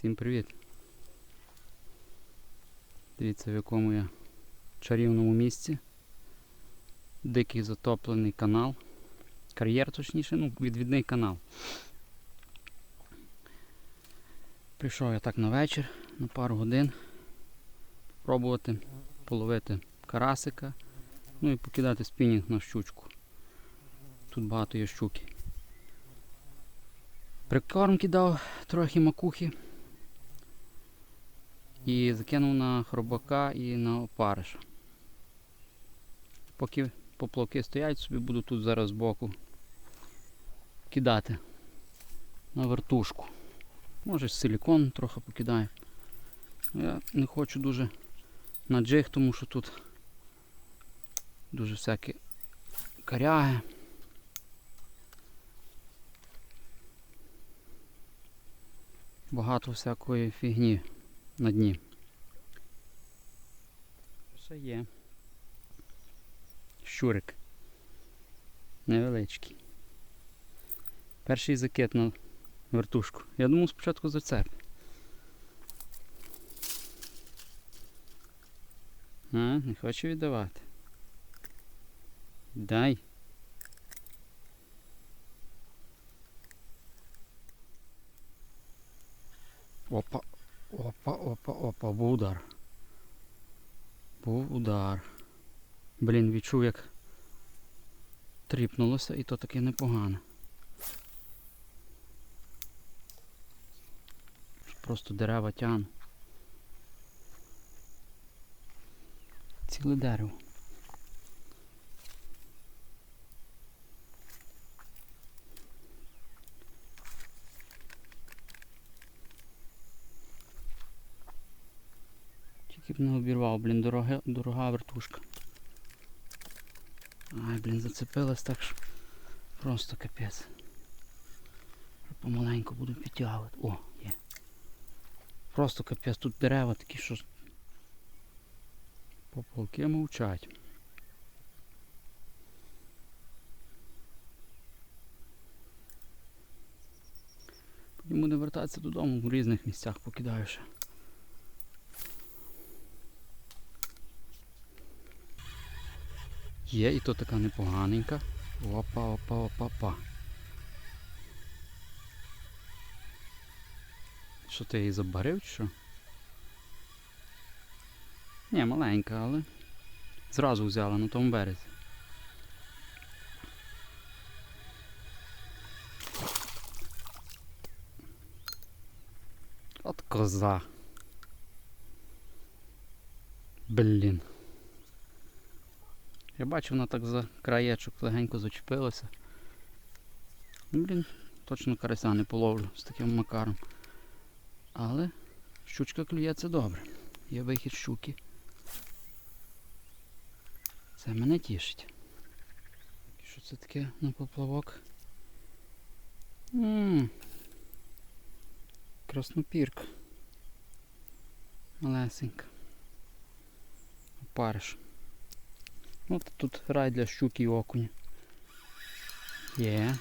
Всім привіт! Дивіться в якому я чарівному місці. Дикий затоплений канал. Кар'єр точніше, ну, відвідний канал. Прийшов я так на вечір, на пару годин. Пробувати половити карасика, ну і покидати спінінг на щучку. Тут багато є щуки. Прикормки дав трохи макухи. І закинув на хробака і на опариша. Поки поплавки стоять, собі буду тут зараз збоку кидати на вертушку. Може силікон трохи покидаю. Я не хочу дуже на джиг, тому що тут дуже всякі коряги. Багато всякої фігні на дні. Ще є. Щурик. Невеличкий. Перший закид на вертушку. Я думав спочатку зацеп. А, не хочу віддавати. Дай. Опа, опа, опа, опа, був удар. Був удар. Блін, відчув як тріпнулося і то таке непогано. Просто дерева тяну. Ціле дерево. Не обірвав, блін, дорога, дорога вертушка. Ай, блін, зацепилась так що просто капець. Помаленьку буду підтягувати. О, є. Просто капець, тут дерева такі, що пополки мовчать. Потім буде вертатися додому в різних місцях покидаю ще. Є і то така непоганенька. Опа, опа, опа, опа. Що ти її забарив чи що? Ні, маленька, але зразу взяла на тому березі. От коза. Блін. Я бачу, вона так за краєчок легенько зачепилася. Ну, блін, точно карася не половлю з таким макаром. Але щучка клює це добре. Є вихід щуки. Це мене тішить. Що це таке на поплавок? Ммм. Краснопірка. Малесенька. Опариш. От тут рай для щуки і окуня. Є.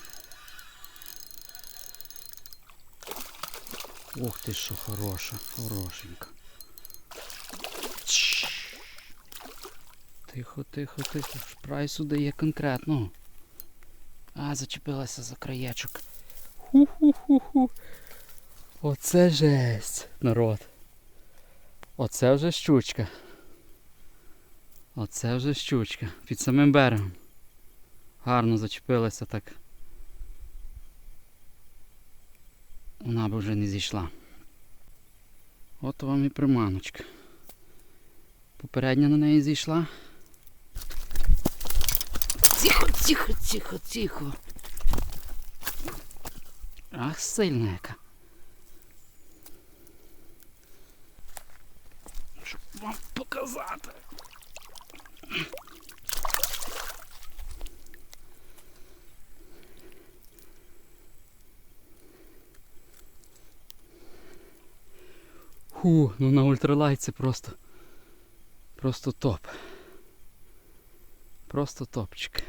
Ух ти що хороша, хорошенька. Тихо, тихо, тихо. Прайсу дає конкретно. А, зачепилася за краєчок. Ху-ху-ху-ху. Оце жесть, народ. Оце вже щучка. Оце вже щучка. Під самим берегом. Гарно зачепилася так. Вона б вже не зійшла. От вам і приманочка. Попередня на неї зійшла. Тихо, тихо, тихо, тихо. Ах, сильна яка. Щоб вам показати. Ху, ну на ультралайт це просто. Просто топ. Просто топчик.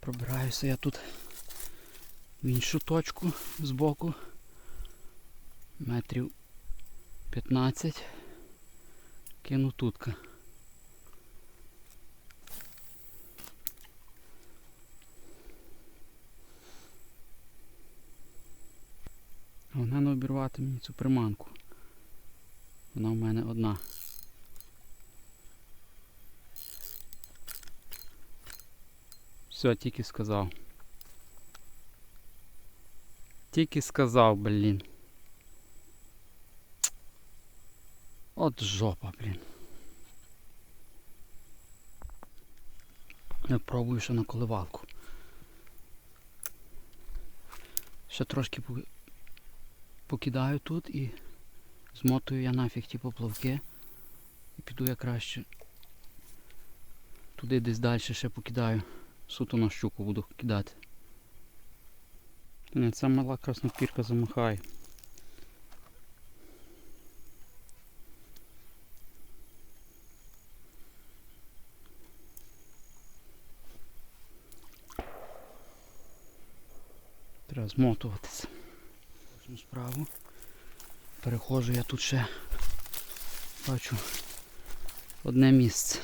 Пробираюся я тут в іншу точку збоку. Метрів 15. Кину тутка. Вона обірвати мені цю приманку. Вона в мене одна. Все, тільки сказав. Тільки сказав, блін. От жопа, блін. Я пробую ще на коливалку. Ще трошки покидаю тут і змотую я нафіг ті поплавки. І піду я краще туди десь далі ще покидаю. Суто на щуку буду кидати. Ні, ця мала краснопірка замахає. Треба змотуватися. Кожну справу. Переходжу я тут ще бачу одне місце.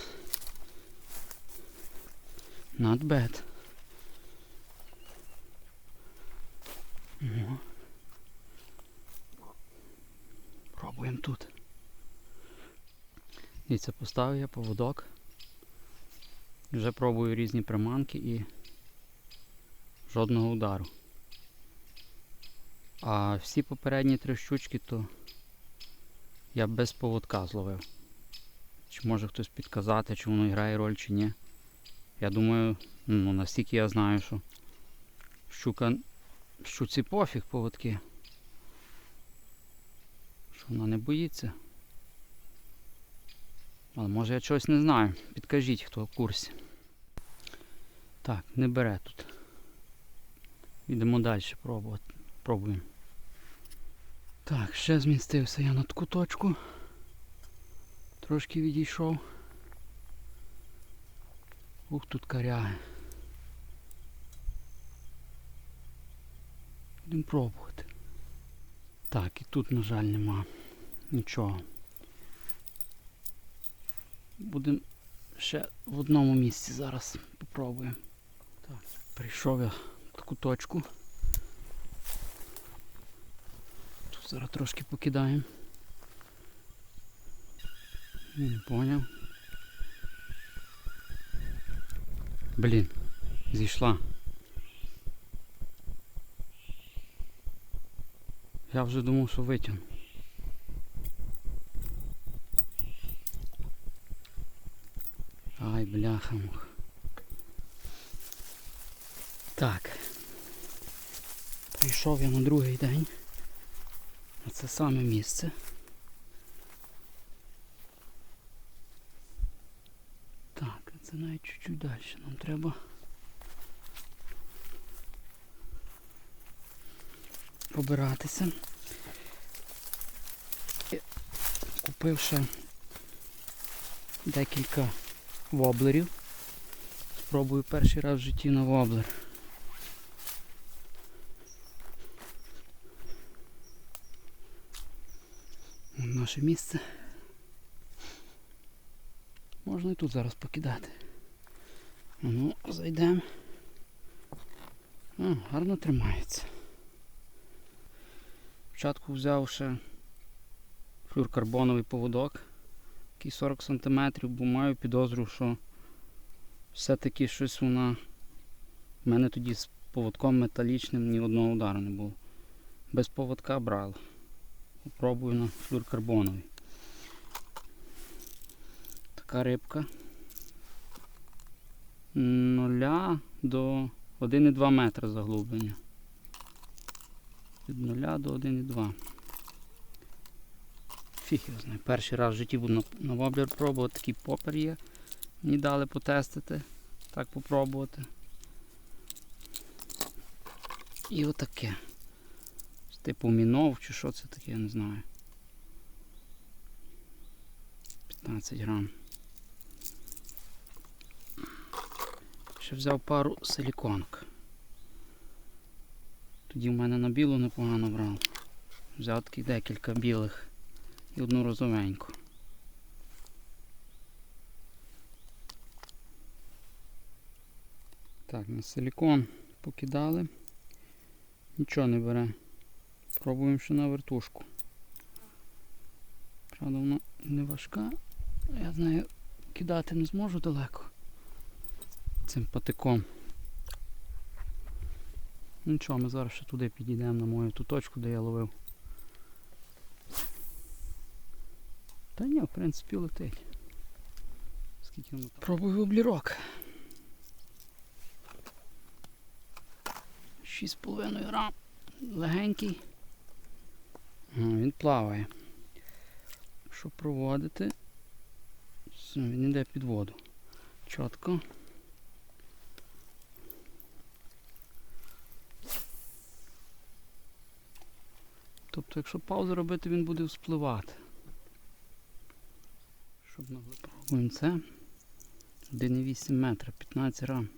Not bad. О. Пробуємо тут. І це поставив я поводок. Вже пробую різні приманки і жодного удару. А всі попередні три щучки то я без поводка зловив. Чи може хтось підказати, чи воно грає роль чи ні. Я думаю, ну настільки я знаю, що щука щуці пофіг поводки. Що вона не боїться. Але може я чогось не знаю. Підкажіть, хто в курсі. Так, не бере тут. Йдемо далі пробувати. Пробуємо. Так, ще змістився я на таку точку. Трошки відійшов. Ух, тут коряги. Будемо пробувати. Так, і тут, на жаль, нема нічого. Будемо ще в одному місці зараз попробуємо. Так, прийшов я в таку точку. Тут зараз трошки покидаємо. Не поняв. Блін, зійшла. Я вже думав, що витягну. Ай, бляха мух. Так. Прийшов я на другий день. Це саме місце. Так, це навіть чуть-чуть далі нам треба. Побиратися. І Купив ще декілька воблерів. Спробую перший раз в житті на воблер. Наше місце. Можна і тут зараз покидати. Ну, зайдемо. О, гарно тримається. Спочатку взяв ще флюркарбоновий поводок, який 40 см, бо маю підозру, що все-таки щось вона. У мене тоді з поводком металічним ні одного удару не було. Без поводка брав. Попробую на флюркарбоновий. Така рибка. 0 до 1,2 метра заглублення. Від 0 до 1,2. Фіг його знає. Перший раз в житті буду на, на воблер пробувати. Такий попер є. Мені дали потестити. Так попробувати. І отаке. Типу мінов чи що це таке, я не знаю. 15 грам. Ще взяв пару силіконок. Тоді в мене на білу непогано брав. Взяв такі декілька білих і одну розовеньку. Так, на силікон покидали. Нічого не бере. Пробуємо ще на вертушку. Правда, вона не важка. Я з нею кидати не зможу далеко. Цим патиком. Нічого, ми зараз ще туди підійдемо на мою ту точку, де я ловив. Та ні, в принципі, летить. Скільки воно там? Пробую облірок. 6,5 грам. Легенький. А, він плаває. Щоб проводити, все, він йде під воду. Чітко. Тобто, якщо паузу робити, він буде вспливати. Щоб пробуємо це. 1,8 метра, 15 грам.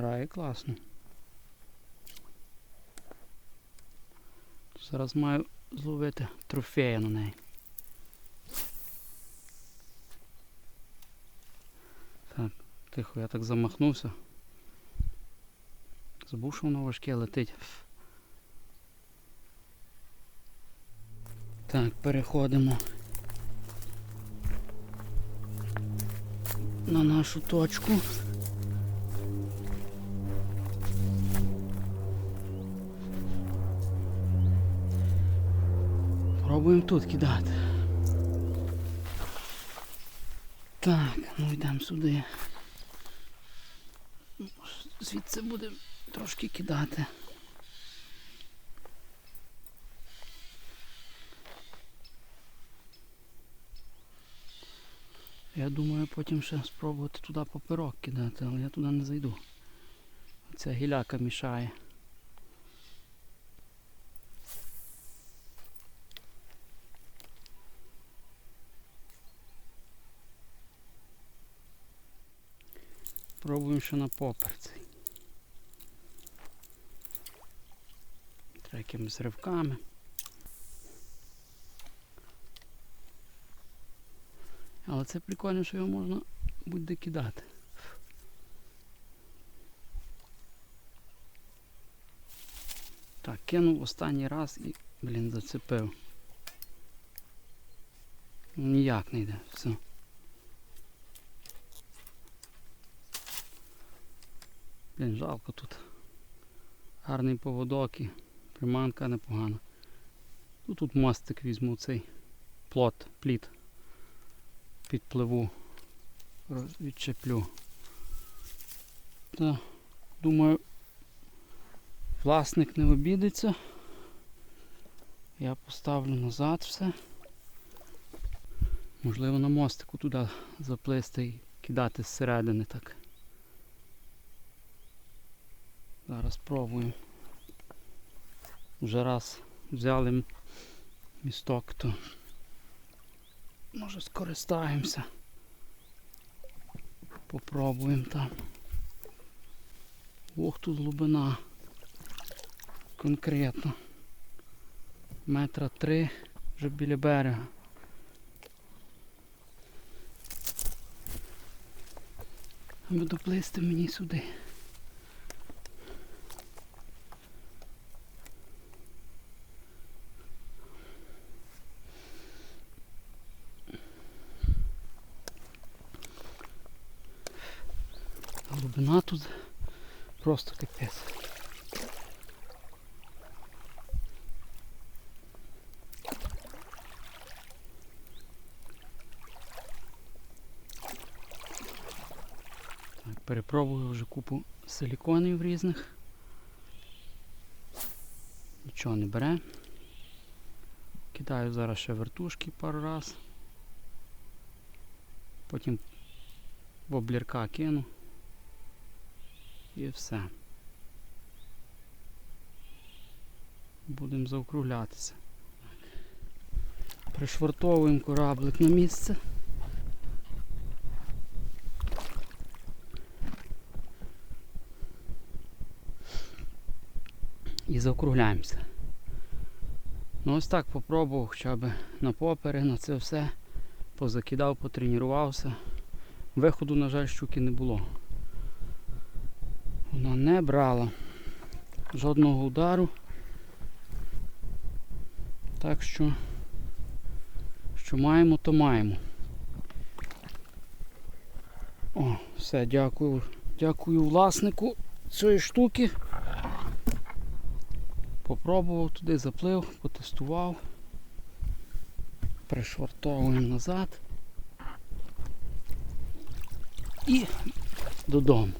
Грає класно. Зараз маю зловити трофея на неї. Так, тихо, я так замахнувся. Забув, що воно важке летить. Так, переходимо на нашу точку. Пробуємо тут кидати. Так, ну йдемо сюди. Звідси буде трошки кидати. Я думаю потім ще спробувати туди паперок кидати, але я туди не зайду. Ця гіляка мішає. Пробуємо ще на поперці. Треба якимись ривками. Але це прикольно, що його можна будь-де кидати. Так, кинув останній раз і, блін, зацепив. Ніяк не йде, все. Блін, жалко тут. Гарний поводок і приманка непогана. Ну, тут мостик візьму цей плот, пліт. Підпливу, відчеплю. Та, думаю, власник не обідеться. Я поставлю назад все. Можливо на мостику туди заплисти і кидати зсередини так. Зараз спробуємо. Вже раз взяли місток, то може скористаємося. Попробуємо там. Ох, тут глибина. Конкретно. Метра три вже біля берега. Аби доплисти мені сюди. Глибина тут просто капець. Так, перепробую вже купу силіконів різних. Нічого не бере. Кидаю зараз ще вертушки пару раз. Потім в облірка кину. І все. Будемо заокруглятися. Пришвартовуємо кораблик на місце. І заокругляємося. Ну ось так попробував хоча б на попери, на це все, позакидав, потренувався. Виходу, на жаль, щуки не було. Вона не брала жодного удару. Так що, що маємо, то маємо. О, все, дякую. Дякую власнику цієї штуки. Попробував туди, заплив, потестував. Пришвартовуємо назад. І додому.